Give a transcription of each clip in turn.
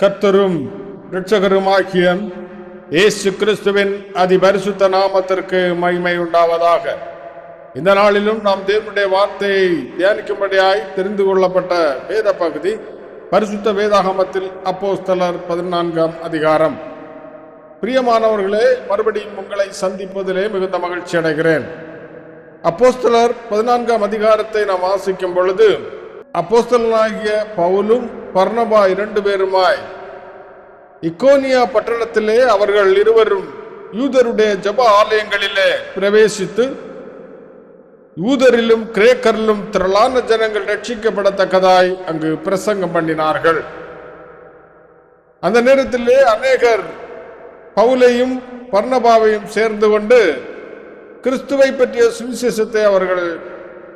கர்த்தரும் இரட்சகருமாகிய இயேசு கிறிஸ்துவின் அதிபரிசுத்த நாமத்திற்கு மகிமை உண்டாவதாக. இந்த நாளிலும் நாம் தேவனுடைய வார்த்தையை தியானிக்கும்படியாய் தெரிந்து கொள்ளப்பட்ட வேத பகுதி பரிசுத்த வேதாகமத்தில் அப்போஸ்தலர் பதினான்காம் அதிகாரம். பிரியமானவர்களே மறுபடியும் உங்களை சந்திப்பதிலே மிகுந்த மகிழ்ச்சி அடைகிறேன் அப்போஸ்தலர் பதினான்காம் அதிகாரத்தை நாம் வாசிக்கும் பொழுது அப்போஸ்தலனாகிய பவுலும் பர்ணபா இரண்டு பேருமாய். இக்கோனியா பட்டணத்திலே அவர்கள் இருவரும் யூதருடைய ஜப ஆலயங்களிலே பிரவேசித்து யூதரிலும் கிரேக்கரிலும் திரளான ஜனங்கள் ரட்சிக்கப்படத்தக்கதாய் அங்கு பிரசங்கம் பண்ணினார்கள். அந்த நேரத்திலே அநேகர் பவுலையும் பர்ணபாவையும் சேர்ந்து கொண்டு கிறிஸ்துவை பற்றிய சுவிசேஷத்தை அவர்கள்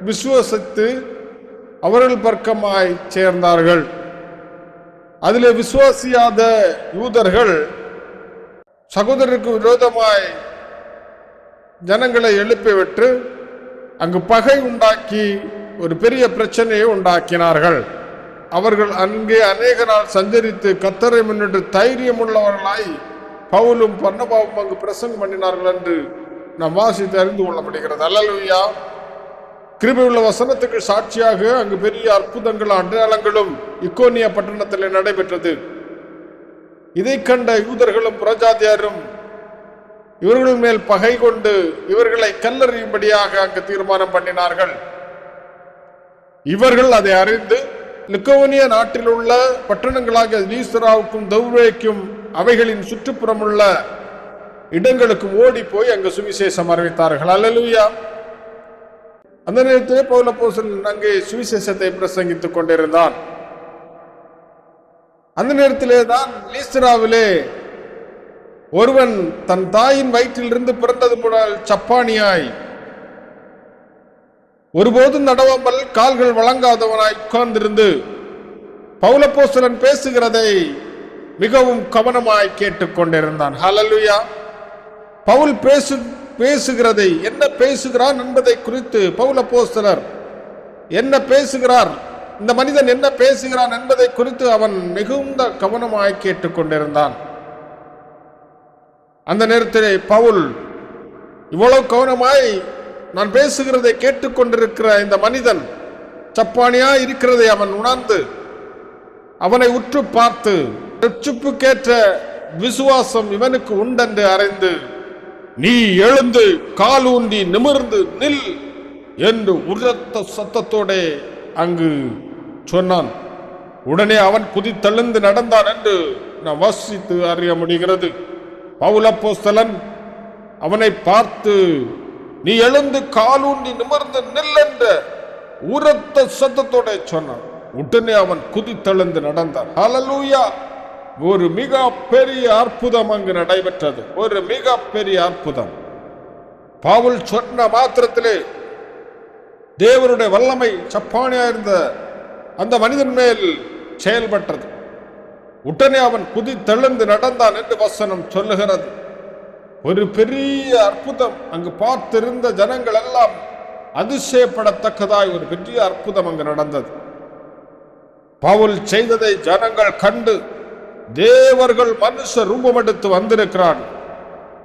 விசுவசித்து அவர்கள் பர்க்கமாய் சேர்ந்தார்கள். அதிலே விசுவாசியாத யூதர்கள் சகோதரருக்கு விரோதமாய் ஜனங்களை எழுப்பிவிட்டு அங்கு பகை உண்டாக்கி ஒரு பெரிய பிரச்சனையை உண்டாக்கினார்கள். அவர்கள் அங்கே அநேக நாள் சஞ்சரித்து கத்தரை முன்னிட்டு தைரியம் உள்ளவர்களாய் பவுலும் பன்னபாவும் அங்கு பிரசங்கம் பண்ணினார்கள் என்று நாம் வாசித்து அறிந்து கொள்ளப்படுகிறது. அல்லலுயா. கிருபையுள்ள வசனத்துக்கு சாட்சியாக அங்கு பெரிய அற்புதங்களும் அடையாளங்களும் இக்கோனியா பட்டணத்தில் நடைபெற்றது. இதை கண்ட யூதர்களும் புரஜாதியாரும் இவர்கள் மேல் பகை கொண்டு இவர்களை கல்லறியும்படியாக அங்கு தீர்மானம் பண்ணினார்கள். இவர்கள் அதை அறிந்து லிக்கோனிய நாட்டில் உள்ள பட்டணங்களாக லீஸ்தராவுக்கும் தௌரேக்கும் அவைகளின் சுற்றுப்புறமுள்ள இடங்களுக்கும் ஓடி போய் அங்கு சுவிசேஷம் அறிவித்தார்கள். அல்லலுயா! அந்த நேரத்திலே பௌல போசன் அங்கே சுவிசேஷத்தை பிரசங்கித்துக் கொண்டிருந்தான். அந்த நேரத்திலே தான் லீஸ்டராவிலே ஒருவன் தன் தாயின் வயிற்றிலிருந்து பிறந்தது போனால் சப்பானியாய் ஒருபோதும் நடவாமல் கால்கள் வழங்காதவனாய் உட்கார்ந்திருந்து பௌலப்போசலன் பேசுகிறதை மிகவும் கவனமாய் கேட்டுக்கொண்டிருந்தான் ஹலலுயா பவுல் பேசும் பேசுகிறதை என்ன பேசுகிறான் என்பதை குறித்து பவுல போஸ்தலர் என்ன பேசுகிறார்? இந்த மனிதன் என்ன பேசுகிறான் என்பதை குறித்து அவன் மிகுந்த கவனமாய் கேட்டுக்கொண்டிருந்தான் அந்த நேரத்திலே பவுல் இவ்வளவு கவனமாய் நான் பேசுகிறதை கேட்டுக்கொண்டிருக்கிற இந்த மனிதன் சப்பானியா இருக்கிறதை அவன் உணர்ந்து அவனை உற்று பார்த்து ரட்சிப்புக்கேற்ற விசுவாசம் இவனுக்கு உண்டென்று அறிந்து நீ எழுந்து காலூன்றி நிமிர்ந்து நில் என்று உரத்த சத்தத்தோடே அங்கு சொன்னான். உடனே அவன் குதித்தெழுந்து நடந்தான் என்று நான் வாசித்து அறிய முடிகிறது. பவுலப்போஸ்தலன் அவனை பார்த்து நீ எழுந்து காலூன்றி நிமிர்ந்து நில் என்ற உரத்த சத்தத்தோட சொன்னான். உடனே அவன் குதித்தெழுந்து நடந்தான். அலலூயா ஒரு மிக பெரிய அற்புதம் அங்கு நடைபெற்றது. ஒரு மிக பெரிய அற்புதம். பவுல் சொன்ன மாத்திரத்திலே தேவனுடைய வல்லமை சப்பானியா இருந்த அந்த மனிதன் மேல் செயல்பட்டது. உடனே அவன் குதித்தெழுந்து நடந்தான் என்று வசனம் சொல்லுகிறது. ஒரு பெரிய அற்புதம். அங்கு பார்த்திருந்த ஜனங்கள் எல்லாம் அதிசயப்படத்தக்கதாய் ஒரு பெரிய அற்புதம் அங்கு நடந்தது. பவுல் செய்ததை ஜனங்கள் கண்டு தேவர்கள் மனுஷ ரூபம் எடுத்து வந்திருக்கிறான்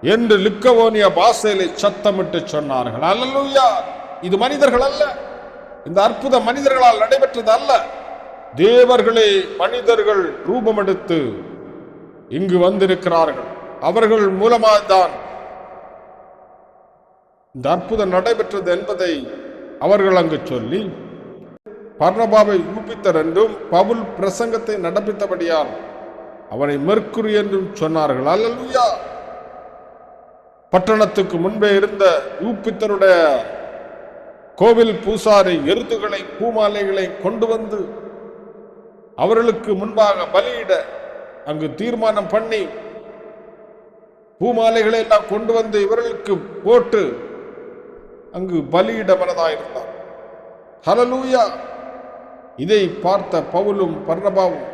என்று லிக்கவோனிய பாசையிலே சத்தமிட்டு சொன்னார்கள். அல்லலுயா! இது மனிதர்கள் அல்ல. இந்த அற்புத மனிதர்களால் நடைபெற்றது அல்ல. தேவர்களே மனிதர்கள் ரூபம் எடுத்து இங்கு வந்திருக்கிறார்கள். அவர்கள் மூலமாகத்தான் இந்த அற்புதம் நடைபெற்றது என்பதை அவர்கள் அங்கு சொல்லி பர்ணபாவை ஊப்பித்தர் என்றும் பவுல் பிரசங்கத்தை நடப்பித்தபடியால் அவனை மெர்க்குரி என்றும் சொன்னார்கள். அல்லலுயா. பட்டணத்துக்கு முன்பே இருந்த யூப்பித்தருடைய கோவில் பூசாரி எருதுகளை பூமாலைகளை கொண்டு வந்து அவர்களுக்கு முன்பாக பலியிட அங்கு தீர்மானம் பண்ணி பூமாலைகளை எல்லாம் கொண்டு வந்து இவர்களுக்கு போட்டு அங்கு பலியிட மனதாயிருந்தார் ஹலலூயா இதை பார்த்த பவுலும் பர்ணபாவும்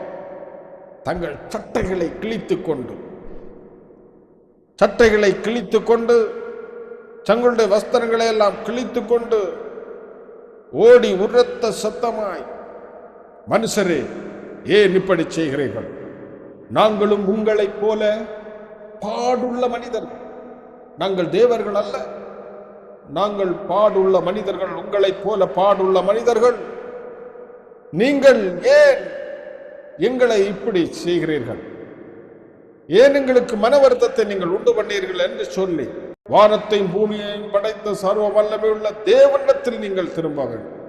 தங்கள் சட்டைகளை கிழித்து கொண்டு. சட்டைகளை கிழித்து கொண்டு தங்களுடைய வஸ்திரங்களை எல்லாம் கிழித்து கொண்டு ஓடி உரத்த சத்தமாய் மனுஷரே ஏன் இப்படி செய்கிறீர்கள்? நாங்களும் உங்களைப் போல பாடுள்ள மனிதர்கள். நாங்கள் தேவர்கள் அல்ல. நாங்கள் பாடுள்ள மனிதர்கள் உங்களைப் போல பாடுள்ள மனிதர்கள். நீங்கள் ஏன் எங்களை இப்படி செய்கிறீர்கள்? ஏன் எங்களுக்கு மன வருத்தத்தை நீங்கள் உண்டு பண்ணீர்கள் என்று சொல்லி வானத்தையும் பூமியையும் படைத்த சர்வ வல்லமை உள்ள தேவனிடத்தில் நீங்கள் திரும்ப வேண்டும்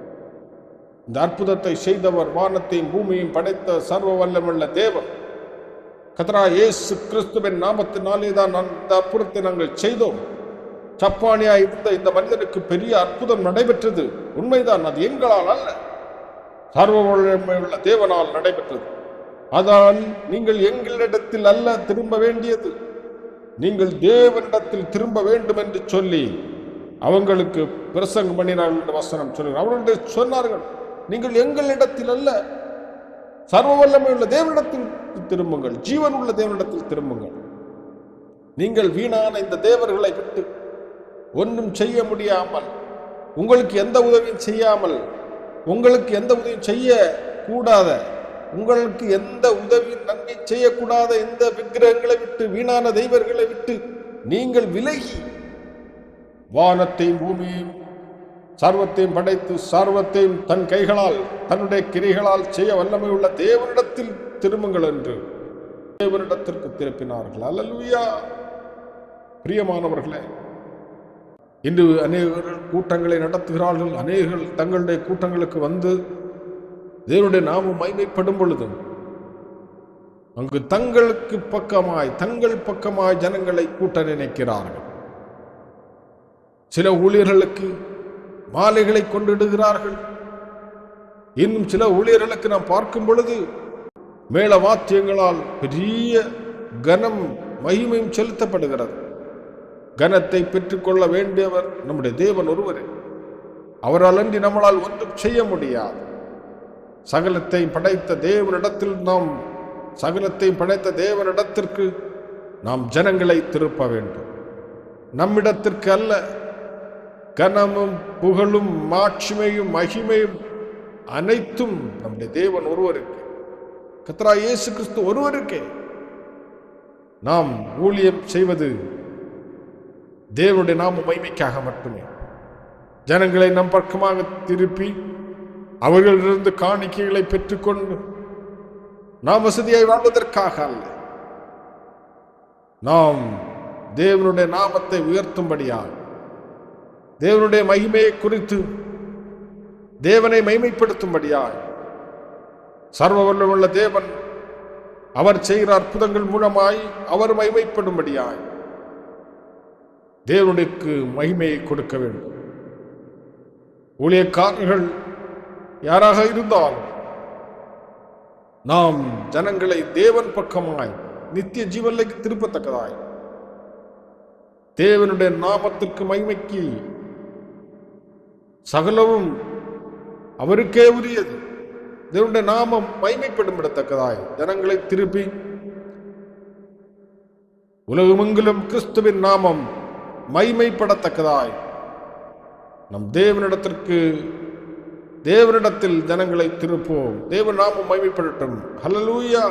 இந்த அற்புதத்தை செய்தவர் வானத்தையும் பூமியையும் படைத்த சர்வ வல்லமுள்ள தேவன். கத்ரா ஏசு கிறிஸ்துவின் நாமத்தினாலே தான் அந்த அற்புதத்தை நாங்கள் செய்தோம். சப்பானியா இருந்த இந்த மனிதனுக்கு பெரிய அற்புதம் நடைபெற்றது. உண்மைதான் அது எங்களால் அல்ல. சர்வ வல்லமை உள்ள தேவனால் நடைபெற்றது. அதால் நீங்கள் எங்களிடத்தில் அல்ல திரும்ப வேண்டியது. நீங்கள் தேவனிடத்தில் திரும்ப வேண்டும் என்று சொல்லி அவங்களுக்கு பிரசங்கம் பண்ணினார்கள் என்று வசனம் சொல்லுங்கள் அவர்களுடைய சொன்னார்கள் நீங்கள் எங்களிடத்தில் அல்ல சர்வ வல்லமை உள்ள தேவனிடத்தில் திரும்புங்கள் ஜீவன் உள்ள தேவனிடத்தில் திரும்புங்கள். நீங்கள் வீணான இந்த தேவர்களை விட்டு ஒன்றும் செய்ய முடியாமல் உங்களுக்கு எந்த உதவியும் செய்யாமல் உங்களுக்கு எந்த உதவியும் செய்ய கூடாத உங்களுக்கு எந்த உதவி நன்மை செய்யக்கூடாத எந்த விக்கிரகங்களை விட்டு வீணான தெய்வர்களை விட்டு நீங்கள் விலகி வானத்தையும் பூமியையும் சர்வத்தையும் படைத்து சர்வத்தையும் தன் கைகளால் தன்னுடைய கிரிகளால் செய்ய வல்லமை உள்ள தேவனிடத்தில் திரும்புங்கள் என்று தேவனிடத்திற்கு திருப்பினார்கள். அல்லலுயா! பிரியமானவர்களே இன்று அநேகர்கள் கூட்டங்களை நடத்துகிறார்கள். அநேகர்கள் தங்களுடைய கூட்டங்களுக்கு வந்து தேவனுடைய நாமம் மைமைப்படும் பொழுதும் அங்கு தங்களுக்கு பக்கமாய் தங்கள் பக்கமாய் ஜனங்களை கூட்ட நினைக்கிறார்கள். சில ஊழியர்களுக்கு மாலைகளை கொண்டிடுகிறார்கள். இன்னும் சில ஊழியர்களுக்கு நாம் பார்க்கும் பொழுது மேல வாத்தியங்களால் பெரிய கனம் மகிமையும் செலுத்தப்படுகிறது. கனத்தை பெற்றுக்கொள்ள வேண்டியவர் நம்முடைய தேவன் ஒருவரே. அவரால் அன்றி நம்மளால் ஒன்றும் செய்ய முடியாது. சகலத்தை படைத்த தேவனிடத்தில் நாம் சகலத்தை படைத்த தேவனிடத்திற்கு நாம் ஜனங்களை திருப்ப வேண்டும். நம்மிடத்திற்கு அல்ல கனமும் புகழும் மாட்சிமையும் மகிமையும் அனைத்தும் நம்முடைய தேவன் ஒருவருக்கு கத்ரா இயேசு கிறிஸ்து ஒருவருக்கே. நாம் ஊழியம் செய்வது தேவனுடைய நாம மைமைக்காக மட்டுமே. ஜனங்களை நம் பக்கமாக திருப்பி அவர்களிலிருந்து காணிக்கைகளை பெற்றுக்கொண்டு நாம் வசதியாய் வாழ்வதற்காக அல்ல. நாம் தேவனுடைய நாமத்தை உயர்த்தும்படியாக தேவனுடைய மகிமையை குறித்து தேவனை மைமைப்படுத்தும்படியாக சர்வ வல்லமுள்ள தேவன் அவர் செய்கிற அற்புதங்கள் மூலமாய் அவர் மகிமைப்படும்படியாய் தேவனுக்கு மகிமையை கொடுக்க வேண்டும். ஊழியக்காரர்கள் யாராக இருந்தாலும் நாம் ஜனங்களை தேவன் பக்கமாய் நித்திய ஜீவனுக்கு திருப்பத்தக்கதாய். தேவனுடைய நாமத்திற்கு மகிமைக்கு சகலவும் அவருக்கே உரியது. தேவனுடைய நாமம் மகிமைப்படும்படத்தக்கதாய். ஜனங்களை திருப்பி உலகமெங்கிலும் கிறிஸ்துவின் நாமம் மைமைப்படத்தக்கதாய் நம் தேவனிடத்திற்கு தேவனிடத்தில் ஜனங்களை திருப்போம் தேவ நாமம் மைமைப்படட்டும் ஹலலூயா